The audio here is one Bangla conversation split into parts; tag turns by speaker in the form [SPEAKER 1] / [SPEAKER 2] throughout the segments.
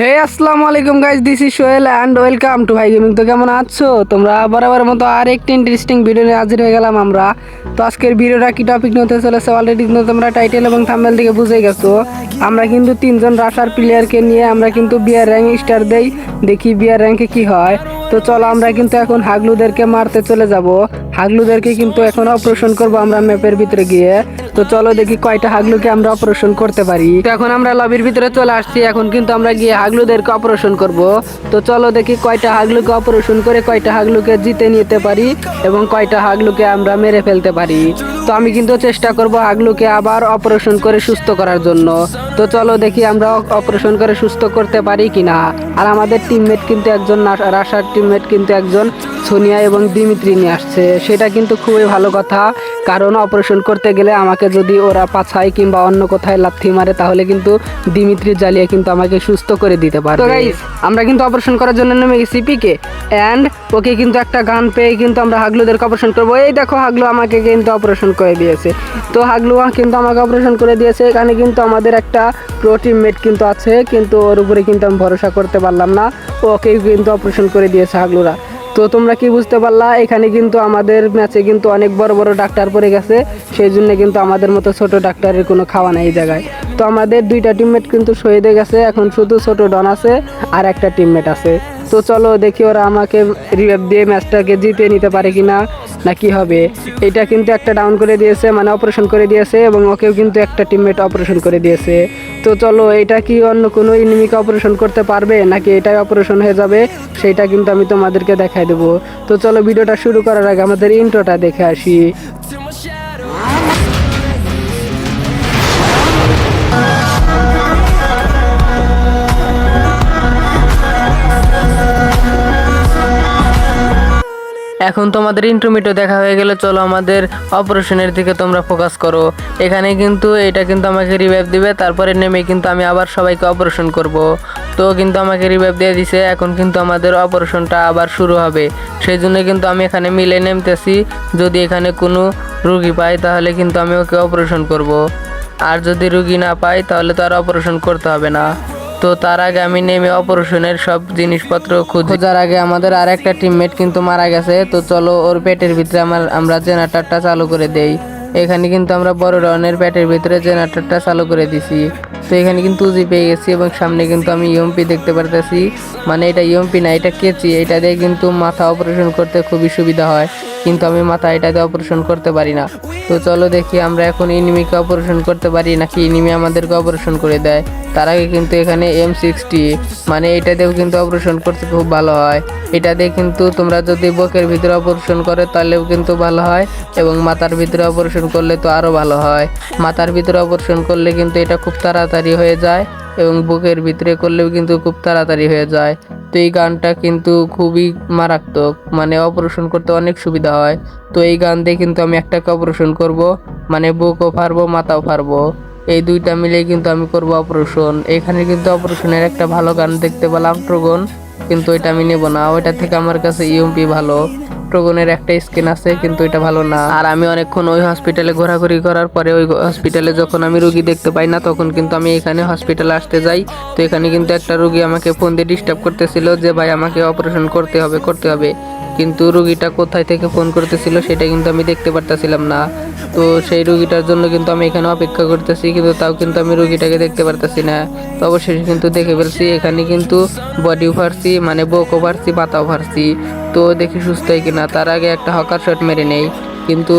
[SPEAKER 1] হে, আসসালামু আলাইকুম guys this is Sohel and welcome to Bhai gaming তো কেমন আছো? তোমরা বরাবর মতো আর একটি ইন্টারেস্টিং ভিডিও নিয়ে হাজির হয়ে গেলাম আমরা। তো আজকের ভিডিওটা কি টপিক নিতে চলেছে? অলরেডি কিন্তু তোমরা টাইটেল এবং থাম্বেল থেকে বুঝে গেছো। আমরা কিন্তু তিনজন রাশার প্লেয়ারকে নিয়ে আমরা কিন্তু বিয়ার র্যাঙ্ক স্টার দেই, দেখি বিয়ার র্যাঙ্কে কি হয়। তো চলো আমরা কিন্তু এখন হাগলুদেরকে মারতে চলে যাব। হাগলুদেরকে কিন্তু এখন অপারেশন করব আমরা ম্যাপের ভিতরে গিয়ে। তো চলো দেখি কয়টা হাগলুকে আমরা অপারেশন করতে পারি। তো এখন আমরা লবির ভিতরে চলে আসছি, এখন কিন্তু আমরা গিয়ে হাগলুদেরকে অপারেশন করব। তো চলো দেখি কয়টা হাগলুকে অপারেশন করে কয়টা হাগলুকে জিতে নিতে পারি এবং কয়টা হাগলুকে আমরা মেরে ফেলতে পারি। তো আমি কিন্তু চেষ্টা করব হাগলুকে আবার অপারেশন করে সুস্থ করার জন্য। তো চলো দেখি আমরা অপারেশন করে সুস্থ করতে পারি কিনা। আর আমাদের টিমমেট কিন্তু একজন, রাশার টিমমেট কিন্তু একজন। সোনিয়া এবং দিমিত্রি নিয়ে আসছে। সেটা কিন্তু খুবই ভালো কথা। কারণ অপারেশন করতে গেলে আমাকে যদি ওরা পাছায় কিংবা অন্য কোথায় লাথি মারে, তাহলে কিন্তু দিমিত্রি জ্বালিয়ে কিন্তু আমাকে সুস্থ করে দিতে গাইস আমরা কিন্তু অপারেশন করার জন্য নেমে গেছি পিকে অ্যান্ড ওকে কিন্তু একটা গান পেয়ে কিন্তু আমরা হাগলুদেরকে অপারেশন করব। এই দেখো হাগলু আমাকে কিন্তু অপারেশন করে দিয়েছে। তো হাগলু কিন্তু আমাকে অপারেশন করে দিয়েছে। এখানে কিন্তু আমাদের একটা প্রো টিমমেট কিন্তু আছে, কিন্তু ওর উপরে কিন্তু আমি ভরসা করতে পারলাম না। ওকে কিন্তু অপারেশন করে দিয়েছে হাগলুরা। তো তোমরা কি বুঝতে পারলা? এখানে কিন্তু আমাদের ম্যাচে কিন্তু অনেক বড় বড় ডাক্তার পড়ে গেছে। সেই জন্য কিন্তু আমাদের মতো ছোট ডাক্তারের কোনো খাওয়া নেই এই জায়গায়। তো আমাদের দুইটা টিমমেট কিন্তু শহীদ হয়ে গেছে। এখন শুধু ছোট ডন আছে আর একটা টিমমেট আছে। তো চলো দেখি ওরা আমাকে রিভাইভ দিয়ে ম্যাচটাকে জিতে নিতে পারে কিনা না কি হবে। এটা কিন্তু একটা ডাউন করে দিয়েছে মানে অপারেশন করে দিয়েছে এবং ওকেও কিন্তু একটা টিমমেট অপারেশন করে দিয়েছে। তো চলো, এটা কি অন্য কোনো ইনিমিকে অপারেশন করতে পারবে নাকি এটাই অপারেশন হয়ে যাবে? সেটা কিন্তু আমি তোমাদেরকে দেখাই দেবো। তো চলো, ভিডিওটা শুরু করার আগে আমাদের ইন্ট্রোটা দেখে আসি। এখন তোমাদের ইন্ট্রোমিটো দেখা হয়ে গেলে চলো আমাদের অপারেশনের দিকে তোমরা ফোকাস করো। এখানে কিন্তু এটা কিন্তু আমাকে রিভাইভ দিবে, তারপরে নেমে কিন্তু আমি আবার সবাইকে অপারেশন করব। তো কিন্তু আমাকে রিভাইভ দিয়ে দিছে, এখন কিন্তু আমাদের অপারেশনটা আবার শুরু হবে। সেই জন্য কিন্তু আমি এখানে মিলে নেমতেছি। যদি এখানে কোনো রুগী পাই তাহলে কিন্তু আমি ওকে অপারেশন করব। আর যদি রুগী না পাই তাহলে তো আর অপারেশন করতে হবে না। তো তার আগে আমি নেমে অপারেশনের সব জিনিসপত্র খোঁজার আগে আমাদের আর একটা টিমমেট কিন্তু মারা গেছে, তো চলো ওর পেটের ভিতরে আমার, আমরা জেনারেটরটা চালু করে দেই। এখানে কিন্তু আমরা বড় ধরনের প্যাটের ভিতরে জেনারেটরটা চালু করে দিছি। তো এখানে কিন্তু উজি পেয়ে গেছি এবং সামনে কিন্তু আমি ইউএমপি দেখতে পারতেছি। মানে এটা ইউএমপি না, এটা কেচি। এটা দিয়ে কিন্তু মাথা অপারেশন করতে খুবই সুবিধা হয়। কিন্তু আমি মাথা এটাতে অপারেশন করতে পারি না। তো চলো দেখি আমরা এখন ইনিমিকে অপারেশন করতে পারি নাকি ইনিমি আমাদেরকে অপারেশন করে দেয়। তার আগে কিন্তু এখানে এম সিক্সটি মানে এটা দিয়েও কিন্তু অপারেশন করতে খুব ভালো হয়। এটা দিয়ে কিন্তু তোমরা যদি বকের ভিতরে অপারেশন করে তাহলেও কিন্তু ভালো হয় এবং মাথার ভিতরে অপারেশন করলে তো আরও ভালো হয়। মাথার ভিতরে অপারেশন করলে কিন্তু এটা খুব তাড়াতাড়ি হয়ে যায় এবং বুকের ভিতরে করলেও কিন্তু খুব তাড়াতাড়ি হয়ে যায়। তো এই গানটা কিন্তু খুবই মারাত্মক। মানে অপারেশন করতে অনেক সুবিধা হয়। তো এই গান দিয়ে কিন্তু আমি একটাকে অপারেশন করব মানে বুকও ফারবো মাথাও ফারবো এই দুইটা মিলে কিন্তু আমি করব অপারেশন এখানে কিন্তু অপারেশনের একটা ভালো গান দেখতে পেলাম ট্রোগন কিন্তু এটা আমি নেব না। ওইটা থেকে আমার কাছে ইউএমপি ভালো। ট্রোগনের একটা স্কিন আছে, কিন্তু এটা ভালো না। আর আমি অনেকক্ষণ ওই হসপিটালে ঘোরাঘুরি করার পরে ওই হসপিটালে যখন আমি রুগী দেখতে পাই না, তখন কিন্তু আমি এখানে হসপিটালে আসতে যাই। তো এখানে কিন্তু একটা রুগী আমাকে ফোন দিয়ে ডিস্টার্ব করতেছিল যে, ভাই, আমাকে অপারেশন করতে হবে করতে হবে। কিন্তু রুগীটা কোথায় থেকে ফোন করতেছিল, সেটা কিন্তু আমি দেখতে পারতেছিলাম না। তো সেই রুগীটার জন্য কিন্তু আমি এখানে অপেক্ষা করতেছি, কিন্তু তাও কিন্তু আমি রুগীটাকে দেখতে পারতেছি না। তো অবশেষে কিন্তু দেখে ফেলছি, এখানে কিন্তু বডি ফারছি মানে বকও ফারছি পাতাও ফারছি তো দেখি সুস্থ হয় কিনা, তার আগে একটা হকার শট মেরে নেই। কিন্তু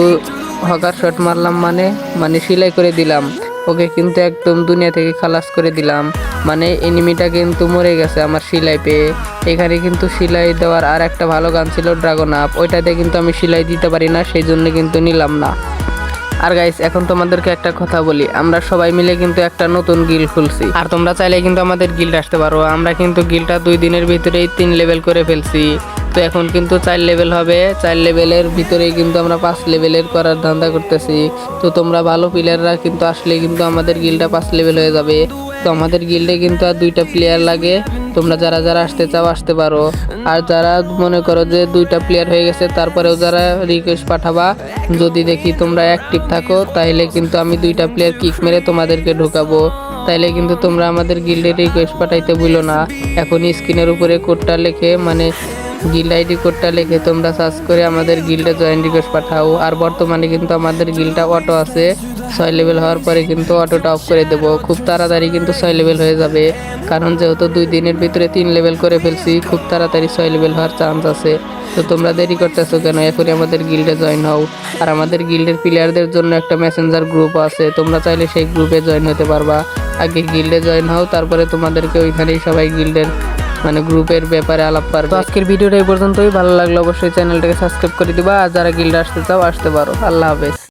[SPEAKER 1] হকার শট মারলাম মানে মানে সেলাই করে দিলাম। ওকে কিন্তু একদম দুনিয়া থেকে খালাস করে দিলাম। মানে এনিমিটা কিন্তু মরে গেছে আমার সিলাই পেয়ে। এখানে কিন্তু সিলাই দেওয়ার আর একটা ভালো গান ছিল ড্রাগন আপ ওইটাতে কিন্তু আমি সিলাই দিতে পারি না, সেই জন্য কিন্তু নিলাম না। আর গাইস এখন তোমাদেরকে একটা কথা বলি। আমরা সবাই মিলে কিন্তু একটা নতুন গিল খুলছি। আর তোমরা চাইলে কিন্তু আমাদের গিল্ড আসতে পারো। আমরা কিন্তু গিলটা দুই দিনের ভিতরেই তিন লেভেল করে ফেলছি। তো এখন কিন্তু চার লেভেল হবে। চার লেভেলের ভিতরেই কিন্তু আমরা পাঁচ লেভেলের করার ধান্দা করতেছি। তো তোমরা ভালো প্লেয়াররা কিন্তু আসলে কিন্তু আমাদের গিলটা পাঁচ লেভেল হয়ে যাবে। তো আমাদের গিল্ডে কিন্তু আর দুইটা প্লেয়ার লাগে। তোমরা যারা যারা আসতে চাও, আসতে পারো। আর যারা মনে করো যে দুইটা প্লেয়ার হয়ে গেছে, তারপরেও যারা রিকোয়েস্ট পাঠাবা, যদি দেখি তোমরা অ্যাক্টিভ থাকো তাহলে কিন্তু আমি দুইটা প্লেয়ার কিক মেরে তোমাদেরকে ঢোকাবো। তাইলে কিন্তু তোমরা আমাদের গিল্ডে রিকোয়েস্ট পাঠাইতে ভুলো না। এখন স্ক্রিনের উপরে কোডটা লেখে মানে গিল্ড আইডি কোডটা লিখে তোমরা সার্চ করে আমাদের গিল্ডে জয়েন রিকোয়েস্ট পাঠাও। আর বর্তমানে কিন্তু আমাদের গিল্ডটা অটো আছে। ছয় লেভেল হওয়ার পরে কিন্তু অটোটা অফ করে দেবো। খুব তাড়াতাড়ি কিন্তু ছয় লেভেল হয়ে যাবে। কারণ যেহেতু দুই দিনের ভিতরে তিন লেভেল করে ফেলছি, খুব তাড়াতাড়ি ছয় লেভেল হওয়ার চান্স আছে। তো তোমরা দেরি করতেছো কেন? এখনই আমাদের গিল্ডে জয়েন হও। আর আমাদের গিল্ডের প্লেয়ারদের জন্য একটা মেসেঞ্জার গ্রুপ আছে। তোমরা চাইলে সেই গ্রুপে জয়েন হতে পারবা। আগে গিল্ডে জয়েন হও, তারপরে তোমাদেরকে ওইখানেই সবাই গিল্ডের মানে গ্রুপের ব্যাপারে আলাপ পারবে। আজকের ভিডিওটা এই পর্যন্তই। ভালো লাগল অবশ্যই চ্যানেলটাকে সাবস্ক্রাইব করে দিবা। আর যারা গিল্ডে আসতে চাও, আসতে পারো। আল্লাহ হাফেজ।